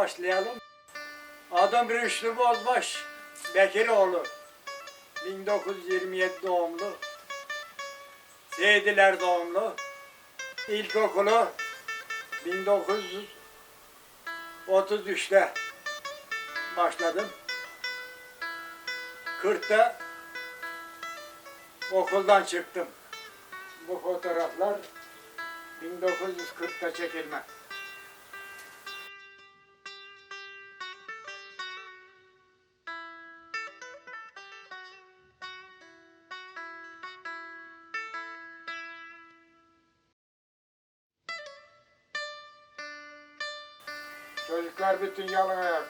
başlayalım? Adım Rüştü Bozbaş, Bekiroğlu. 1927 doğumlu. Seydiler doğumlu. İlkokulu 1933'te başladım. 40'ta okuldan çıktım. Bu fotoğraflar 1940'ta çekilme. Çocuklar bütün yalın ayak.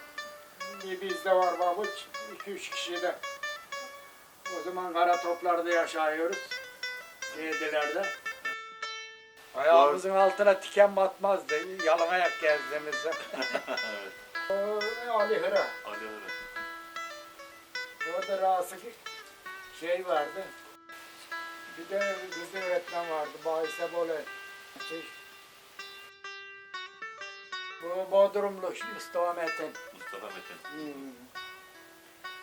Bir bizde var babuç, iki üç kişi de. O zaman kara toplarda yaşıyoruz. Yedilerde. Ayağımızın altına tiken batmazdı. Yalın ayak gezdiğimizde. Ali Hıra. Ali öyle. Orada rahatsız şey vardı. Bir de bizim öğretmen vardı. Bahise Bole. Şey, bu Bodrumlu Mustafa Metin. Mustafa Metin. Hmm.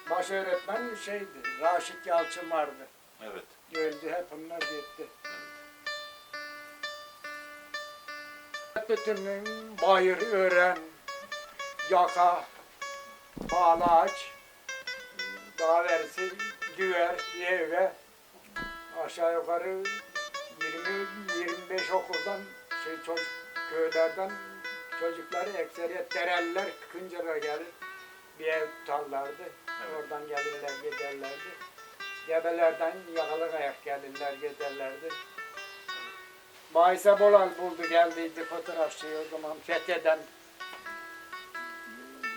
Baş öğretmen şeydi. Raşit Yalçın vardı. Evet. Öldü hep onlar gitti. Bütün bayır, ören, yaka, bağlaç, daha verisi güver, yevve, aşağı yukarı 20-25 okuldan şey çocuk köylerden çocukları ekseriyet dereliler Kıncar'a gelir bir ev tutarlardı. Oradan gelirler giderlerdi. Gebelerden yakalık ayak gelirler giderlerdi. Bayse Bolal buldu geldiydi fotoğrafçı o zaman Fethiye'den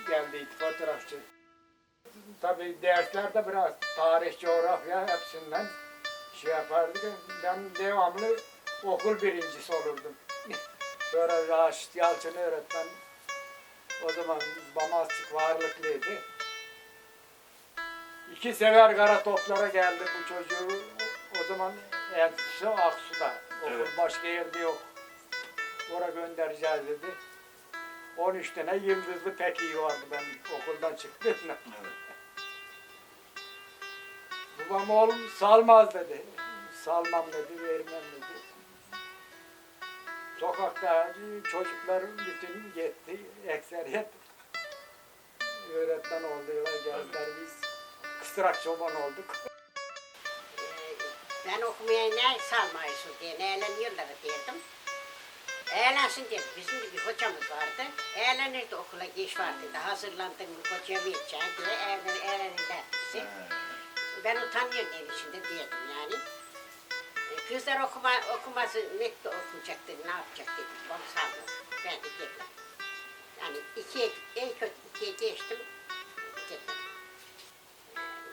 geldiydi fotoğrafçı. Tabii derslerde biraz tarih, coğrafya hepsinden şey yapardık. Ben devamlı okul birincisi olurdum. Sonra Raşit Yalçın öğretmen o zaman Bamastik varlıklıydı. İki sever kara toplara geldi bu çocuğu. O zaman enstitüsü Aksu'da. Okul Evet. başka yerde yok. Oraya göndereceğiz dedi. 13 tane yıldızlı pekiği vardı ben okuldan çıktığımda. Evet. Babam oğlum salmaz dedi. Salmam dedi, vermem dedi. Sokakta çocukların bütün gitti, ekseriyet öğretmen oldular, geldiler biz kısrak çoban olduk. Ben okumaya ne salmayısın diye, ne eğleniyorlar diyordum. Eğlensin dedi. Bizim de bir hocamız vardı. Eğlenirdi okula geç vardı da hazırlandın mı hocaya vereceğim diye eğlen, eğlenirler bizi. Ben utanıyorum ev içinde diyordum yani. Kızlar okuma, okuması net de ne yapacak dedim. Onu saldım. Ben de dedim. Yani ikiye, en kötü ikiye geçtim. E,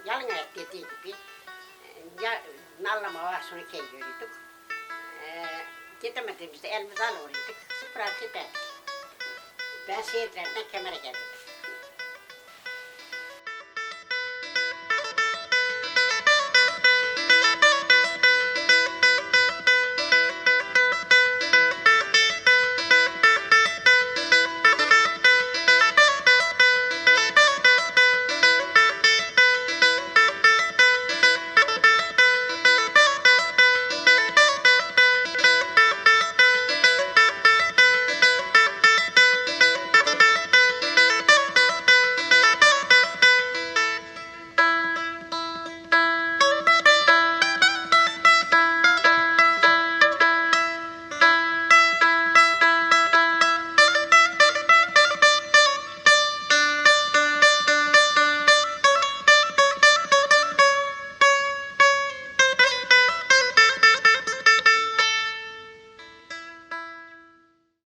Yalın ayak dediği gibi e, ya, nallama var sonra geliyorduk. Ee, gidemediğimizde elimizi alıyorduk, sıfır giderdik. Ben seyirlerden kemere gelirdim.